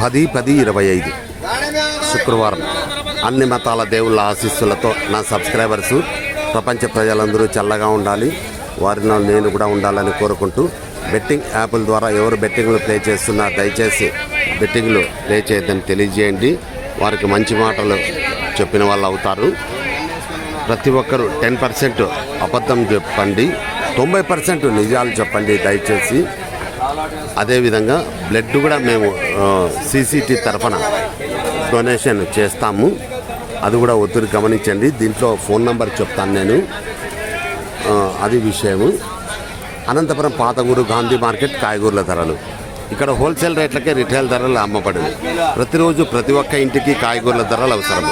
పది పది ఇరవై ఐదు. శుక్రవారం. అన్ని మతాల దేవుళ్ళ ఆశీస్సులతో నా సబ్స్క్రైబర్సు ప్రపంచ ప్రజలందరూ చల్లగా ఉండాలి. వారిలో నేను కూడా ఉండాలని కోరుకుంటూ బెట్టింగ్ యాప్ల ద్వారా ఎవరు బెట్టింగ్లు ప్లే చేస్తున్నా దయచేసి బెట్టింగ్లు ప్లే చేయొద్దని తెలియజేయండి. వారికి మంచి మాటలు చెప్పిన వాళ్ళు అవుతారు. ప్రతి ఒక్కరూ టెన్ పర్సెంట్ అబద్ధం చెప్పండి. తొంభై పర్సెంట్ నిజాలు చెప్పండి దయచేసి. అదేవిధంగా బ్లడ్ కూడా మేము సీసీటీ తరఫున డొనేషన్ చేస్తాము. అది కూడా ఒత్తిడి గమనించండి. దీంట్లో ఫోన్ నంబర్ చెప్తాను నేను. అది విషయము. అనంతపురం పాతగూరు గాంధీ మార్కెట్ కాయగూరల ధరలు. ఇక్కడ హోల్సేల్ రేట్లకే రిటైల్ ధరలు అమ్మబడింది ప్రతిరోజు ప్రతి ఒక్క ఇంటికి కాయగూరల ధరలు అవసరం.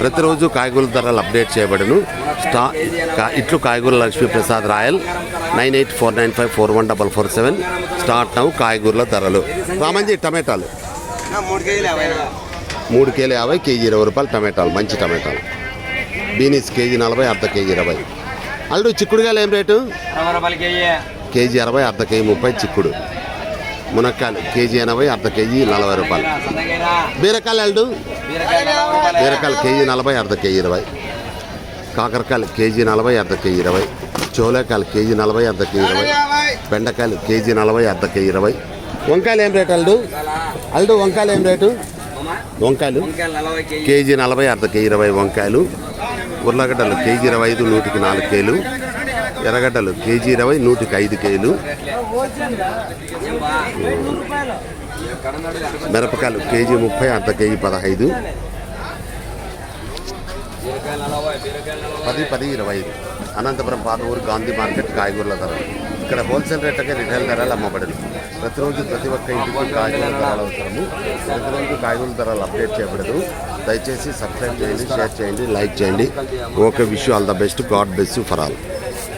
ప్రతిరోజు కాయగూరల ధరలు అప్డేట్ చేయబడును. స్టా ఇట్లు కాయగూరల Lakshmiprasad Rayal. Nine eight four nine five four one double four seven start now కాయగూరల ధరలు. రామంజీ టమాటాలు. మూడు కేజీలు యాభై. కేజీ ఇరవై రూపాయలు టమాటాలు మంచి టమాటాలు. బీనీస్ కేజీ నలభై అర్ధ కేజీ ఇరవై. అల్లుడు చిక్కుడుగాయలు ఏం రేటు? కేజీ అరవై అర్ధ కేజీ ముప్పై చిక్కుడు. మునక్కాయలు కేజీ ఎనభై అర్ధ కేజీ నలభై రూపాయలు. బీరకాయలు అల్లుడు? బీరకాయలు కేజీ నలభై అర్ధ కేజీ ఇరవై. కాకరకాయలు కేజీ నలభై కేజీ ఇరవై. చోలేకాయలు కేజీ నలభై కేజీ ఇరవై. బెండకాయలు కేజీ నలభై కేజీ ఇరవై. వంకాయలు ఏం రేటు అల్లుడు? అల్లుడు వంకాయలు ఏం రేటు? వంకాయలు కేజీ నలభై అర్ధ కేజీ ఇరవై వంకాయలు. ఉర్లగడ్డలు కేజీ ఇరవై ఐదు నూటికి నాలుగు కేలు. ఎర్రగడ్డలు కేజీ ఇరవై నూటికి ఐదు కేలు. మిరపకాయలు కేజీ ముప్పై అర్ధ కేజీ పదహైదు బీరకాయలు నలభై బీరకాయలు నలభై పది పది ఇరవై ఐదు. అనంతపురం పాత ఊరు గాంధీ మార్కెట్ కాయగూరల ధర. ఇక్కడ హోల్సేల్ రేట్లకే రిటైల్ ధరలు అమ్మబడదు ప్రతిరోజు ప్రతి ఒక్క ఇంటికి కాయగూరల ధరలు అవసరము. ప్రతిరోజు కాయగూరల ధరలు అప్డేట్ చేయబడదు. దయచేసి సబ్స్క్రైబ్ చేయండి షేర్ చేయండి లైక్ చేయండి. Okay wish all the best. God best for all.